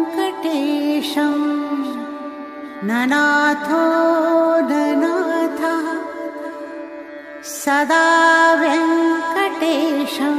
विनाव्यङ्कटेशं ननाथो ननाथः सदा व्यङ्कटेशं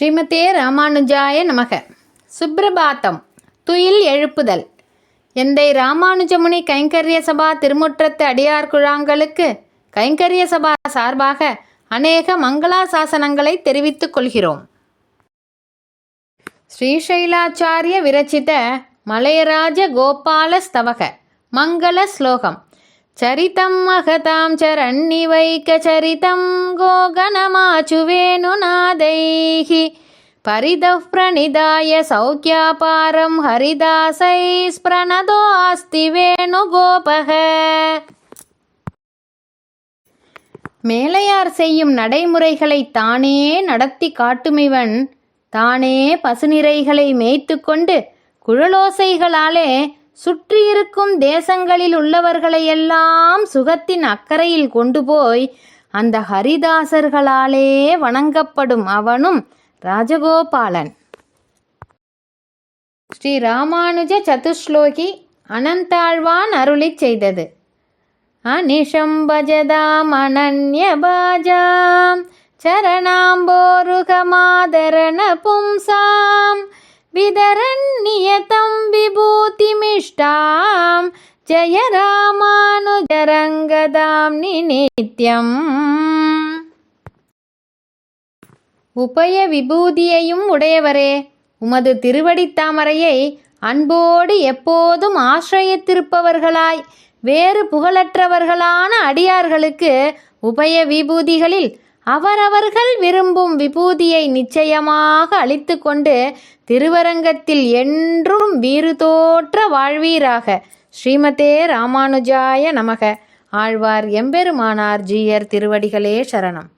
ஸ்ரீமதே ராமானுஜாய நமக. சுப்பிரபாத்தம் துயில் எழுப்புதல். எந்தை ராமானுஜமுனி கைங்கரிய சபா திருமுற்றத்து அடியார் குழாங்களுக்கு கைங்கரிய சபா சார்பாக அநேக மங்களாசாசனங்களை தெரிவித்துக் கொள்கிறோம். ஸ்ரீசைலாச்சாரிய விரச்சித மலையராஜ கோபால ஸ்தவக மங்கள ஸ்லோகம். చరితం మహతాం చరణ్యవైక చరితం గోగణమాచువేణునాదైః పరిదః ప్రణిదాయ సౌఖ్యాపారం హరిదాసైస్ప్రణదోస్తి వేణుగోపః மேலையார் செய்யும் நடைமுறைகளை தானே நடத்தி காட்டுமிவன் தானே பசுநிறைகளை மேய்த்து கொண்டு குழலோசைகளாலே சுற்றியிருக்கும் தேசங்களில் உள்ளவர்களையெல்லாம் சுகத்தின் அக்கறையில் கொண்டு போய் அந்த ஹரிதாசர்களாலே வணங்கப்படும் அவனும் ராஜகோபாலன். ஸ்ரீ ராமானுஜ சதுஸ்லோகி அனந்தாழ்வான் அருளி செய்தது. அனிஷம் பஜதாம் சரணாம்போருக சரணாம்போருகமாதரண பும்சாம் விதரண்யதம் விபூதிமிஷ்டாம் ஜய ராமானுஜரங்கதாம் நிநித்யம் உபய விபூதியையும் உடையவரே உமது திருவடித் தாமரையை அன்போடு எப்போதும் ஆசிரயித்திருப்பவர்களாய் வேறு புகழற்றவர்களான அடியார்களுக்கு உபய விபூதிகளில் அவரவர்கள் விரும்பும் விபூதியை நிச்சயமாக அளித்து கொண்டு திருவரங்கத்தில் என்றும் வீறு தோற்ற வாழ்வீராக. ஸ்ரீமதே ராமானுஜாய நமக. ஆழ்வார் எம்பெருமானார் ஜீயர் திருவடிகளே சரணம்.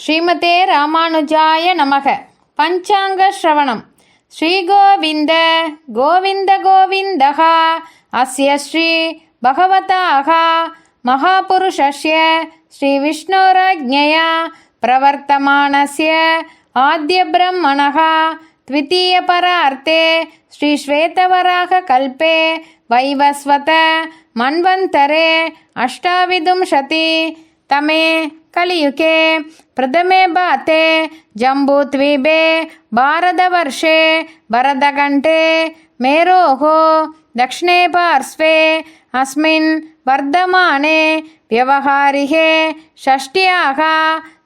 ஸ்ரீமதே ராமானுஜாய நமக பஞ்சாங்க ஸ்ரவணம் ஸ்ரீகோவிந்த கோவிந்த கோவிந்தகா அஸ்ய ஸ்ரீ பகவதாக மகாபுருஷஸ்ய ஸ்ரீ விஷ்ணோராஜ்ஞயா பிரவர்த்தமானஸ்ய ஆத்ய பிரம்மணः द्वितीयपरार्थे श्रीश्वेतवराहकल्पे वैवस्वत मन्वन्तरे अष्टाविंशति तमे कलियुगे प्रथमे बाते जम्बूद्वीपे भारतवर्षे भरतकण्ठे मेरोः दक्षिणे पार्श्वे अस्मिन् वर्धमाने व्यवहारिके षष्ट्याः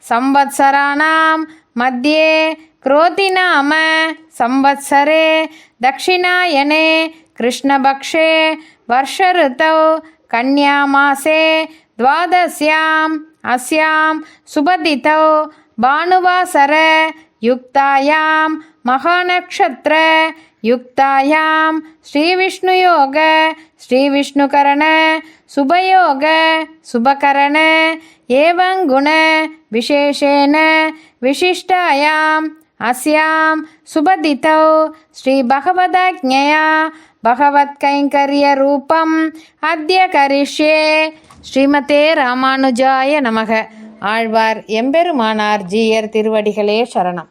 संवत्सराणां मध्ये क्रोधिनाम संवत्सरे दक्षिणायने कृष्णपक्षे वर्षऋतौ कन्यामासे द्वादश्याम् अस्यां सुबदितौ भानुवासर युक्तायां महानक्षत्र युक्तायां श्रीविष्णुयोग श्रीविष्णुकरण शुभयोग शुभकरण एवं गुण विशेषेण विशिष्टायां अस्यां सुबदितौ श्रीभगवदज्ञया भगवत्कैङ्कर्यरूपम् अद्य करिष्ये ஸ்ரீமதே ராமானுஜாய நமக ஆழ்வார் எம்பெருமானார் ஜீயர் திருவடிகளே சரணம்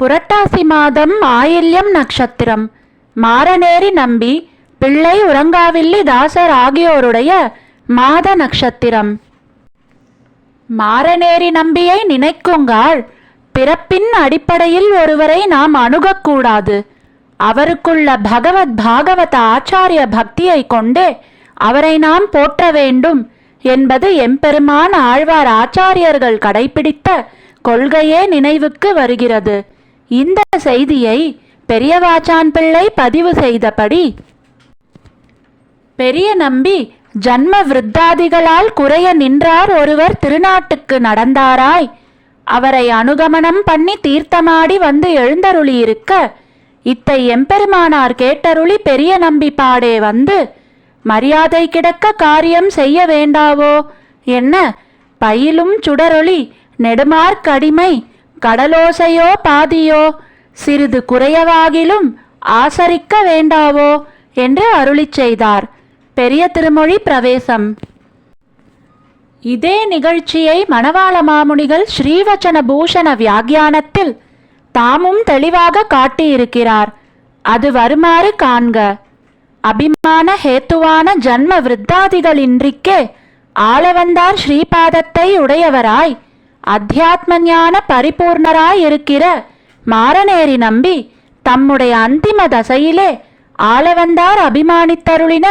புரட்டாசி மாதம் ஆயில்யம் நட்சத்திரம் மாரநேரி நம்பி பிள்ளை உறங்காவில்லி தாசர் ஆகியோருடைய மாத நட்சத்திரம் மாரநேரி நம்பியை நினைக்குங்கால் பிறப்பின் அடிப்படையில் ஒருவரை நாம் அணுகக்கூடாது. அவருக்குள்ள பகவத் பாகவத ஆச்சாரிய பக்தியை கொண்டே அவரை நாம் போற்ற வேண்டும் என்பது எம்பெருமான் ஆழ்வார் ஆச்சாரியர்கள் கடைபிடித்த கொள்கையே நினைவுக்கு வருகிறது. இந்த செய்தியை பெரியவாச்சான் பிள்ளை பதிவு செய்தபடி பெரிய நம்பி ஜன்ம விருத்தாதிகளால் குறைய நின்றார் ஒருவர் திருநாட்டுக்கு நடந்தாராய். அவரை அனுகமனம் பண்ணி தீர்த்தமாடி வந்து எழுந்தருளியிருக்க இத்தை எம்பெருமானார் கேட்டருளி பெரிய நம்பி பாடே வந்து மரியாதை கிடக்க காரியம் செய்ய வேண்டாவோ? என்ன? பயிலும் சுடரொளி நெடுமார்க்கடிமை கடலோசையோ பாதியோ சிறிது குறையவாகிலும் ஆசரிக்க வேண்டாவோ என்று அருளிச் செய்தார். பெரிய திருமொழி பிரவேசம். இதே நிகழ்ச்சியை மணவாள மாமுனிகள் ஸ்ரீவச்சன பூஷண வியாக்கியானத்தில் தாமும் தெளிவாக காட்டியிருக்கிறார். அது வருமாறு காண்க. அபிமான ஹேத்துவான ஜன்ம விருத்தாதிகளின்றிக்கே ஆளவந்தார் ஸ்ரீபாதத்தை உடையவராய் அத்தியாத்ம ஞான பரிபூர்ணராய் இருக்கிற மாரநேரி நம்பி தம்முடைய அந்திம தசையிலே ஆளவந்தார் அபிமானித்தருளின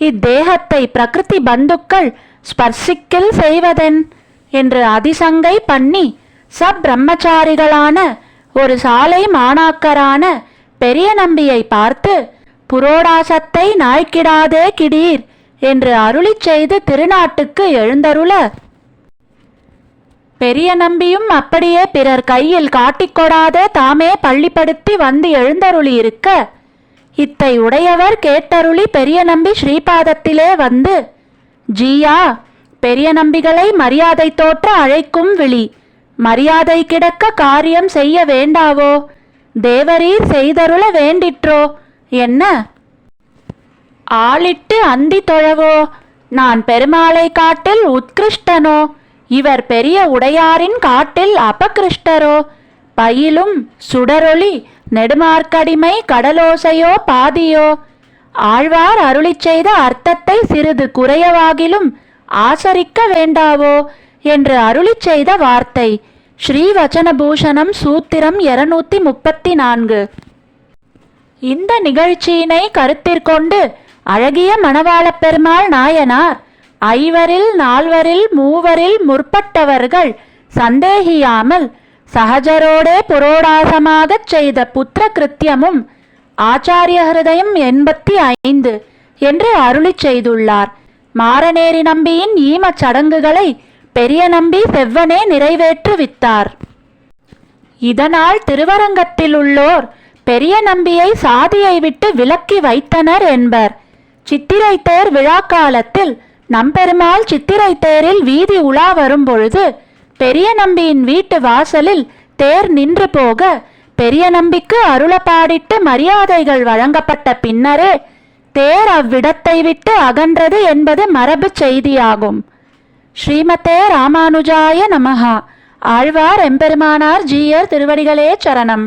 இத்தேகத்தை பிரகிருதி பந்துக்கள் ஸ்பர்சிக்கில் செய்வதென் என்று அதிசங்கை பண்ணி சப்பிரம்மச்சாரிகளான ஒரு சாலை மாணாக்கரான பெரிய நம்பியை பார்த்து புரோடாசத்தை நாய்க்கிடாதே கிடீர் என்று அருளிச் செய்து திருநாட்டுக்கு எழுந்தருள பெரிய நம்பியும் அப்படியே பிறர் கையில் காட்டிக்கொடாத தாமே பள்ளிப்படுத்தி வந்து எழுந்தருளி இருக்க. இத்தை உடையவர் கேட்டருளி பெரிய நம்பி ஸ்ரீபாதத்திலே வந்து ஜீயா பெரிய நம்பிகளை மரியாதை தோற்ற அழைக்கும் விழி மரியாதை கிடக்க காரியம் செய்ய வேண்டாவோ? தேவரீர் செய்தருள வேண்டிற்றோ? என்ன? ஆளிட்டு அந்தி தொழவோ? நான் பெருமாளை காட்டில் உத்கிருஷ்டனோ? இவர் பெரிய உடையாரின் காட்டில் அபகிருஷ்டரோ? பயிலும் சுடரொளி நெடுமார்க்கடிமை கடலோசையோ பாதியோ? ஆழ்வார் அருளிச் செய்த அர்த்தத்தை சிறிது குறையவாகிலும் ஆசரிக்க வேண்டாவோ? என்று அருளிச் செய்த வார்த்தை ஸ்ரீவச்சனபூஷணம் சூத்திரம் இருநூத்தி முப்பத்தி நான்கு இந்த நிகழ்ச்சியினை கருத்திற்கொண்டு அழகிய மணவாளப் பெருமாள் நாயனார் ஐவரில் நால்வரில் மூவரில் முற்பட்டவர்கள் சந்தேகியாமல் சகஜரோடே புரோடாசமாகச் செய்த புத்திர கிருத்தியமும் ஆச்சாரிய ஹிருதயம் எண்பத்தி ஐந்து என்று அருளி செய்துள்ளார். மாரநேரி நம்பியின் ஈமச் சடங்குகளை பெரிய நம்பி செவ்வனே நிறைவேற்றுவித்தார். இதனால் திருவரங்கத்தில் உள்ளோர் பெரிய நம்பியை சாதியை விட்டு விலக்கி வைத்தனர் என்பர். சித்திரை தேர் விழா காலத்தில் நம்பெருமாள் சித்திரை தேரில் வீதி உலா வரும்பொழுது பெரிய நம்பியின் வீட்டு வாசலில் தேர் நின்று போக பெரிய நம்பிக்கு அருளப்பாடிட்டு மரியாதைகள் வழங்கப்பட்ட பின்னரே தேர் அவ்விடத்தை விட்டு அகன்றது என்பது மரபுச் செய்தியாகும். ஸ்ரீமதே ராமானுஜாய நமஹா. ஆழ்வார் எம்பெருமானார் ஜீயர் திருவடிகளே சரணம்.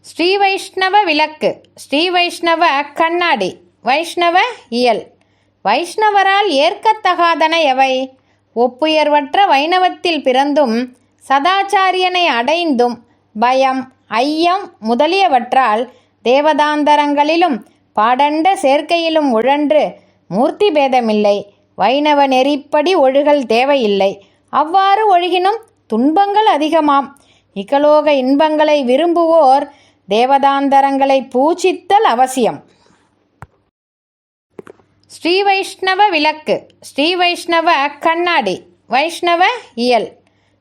ஸ்ரீ வைஷ்ணவ விளக்கு. ஸ்ரீ வைஷ்ணவ கண்ணாடி. வைஷ்ணவ இயல். வைஷ்ணவரால் ஏற்கத்தகாதன எவை? ஒப்புயர்வற்ற வைணவத்தில் பிறந்தும் சதாச்சாரியனை அடைந்தும் பயம் ஐயம் முதலியவற்றால் தேவதாந்தரங்களிலும் பாடண்ட சேர்க்கையிலும் உழன்று மூர்த்தி பேதமில்லை வைணவ நெறிப்படி ஒழுகல் தேவையில்லை. அவ்வாறு ஒழுகினும் துன்பங்கள் அதிகமாம். இகலோக இன்பங்களை விரும்புவோர் தேவதாந்தரங்களை பூஜித்தல் அவசியம். ஸ்ரீ வைஷ்ணவ விளக்கு ஸ்ரீ வைஷ்ணவ கண்ணாடி வைஷ்ணவ இயல்.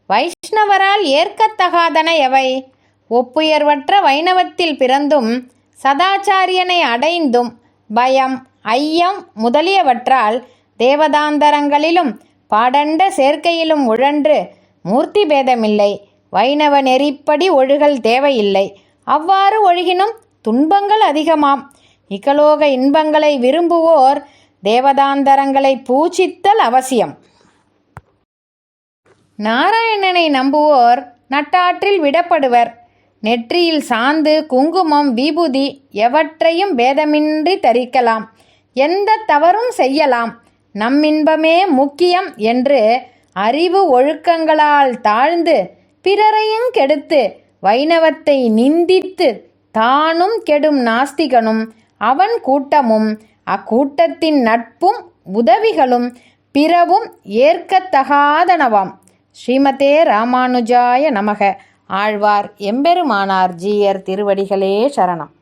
வைஷ்ணவரால் ஏற்கத்தகாதன எவை? ஒப்புயர்வற்ற வைணவத்தில் பிறந்தும் சதாச்சாரியனை அடைந்தும் பயம் ஐயம் முதலியவற்றால் தேவதாந்தரங்களிலும் பாடண்ட சேர்க்கையிலும் உழன்று மூர்த்தி பேதமில்லை வைணவ நெறிப்படி ஒழுகல் தேவையில்லை. அவ்வாறு ஒழுகினும் துன்பங்கள் அதிகமாம். இகலோக இன்பங்களை விரும்புவோர் தேவதாந்தரங்களை பூஜித்தல் அவசியம். நாராயணனை நம்புவோர் நட்டாற்றில் விடப்படுவர். நெற்றியில் சாந்து குங்குமம் விபூதி எவற்றையும் பேதமின்றி தரிக்கலாம். எந்த தவறும் செய்யலாம். நம்மின்பமே முக்கியம் என்று அறிவு ஒழுக்கங்களால் தாழ்ந்து பிறரையும் கெடுத்து வைணவத்தை நிந்தித்து தானும் கெடும் நாஸ்திகனும் அவன் கூட்டமும் அக்கூட்டத்தின் நட்பும் உதவிகளும் பிறவும் ஏற்கத்தகாதனவாம். ஸ்ரீமதே ராமானுஜாய நமக. ஆழ்வார் எம்பெருமானார் ஜீயர் திருவடிகளே சரணம்.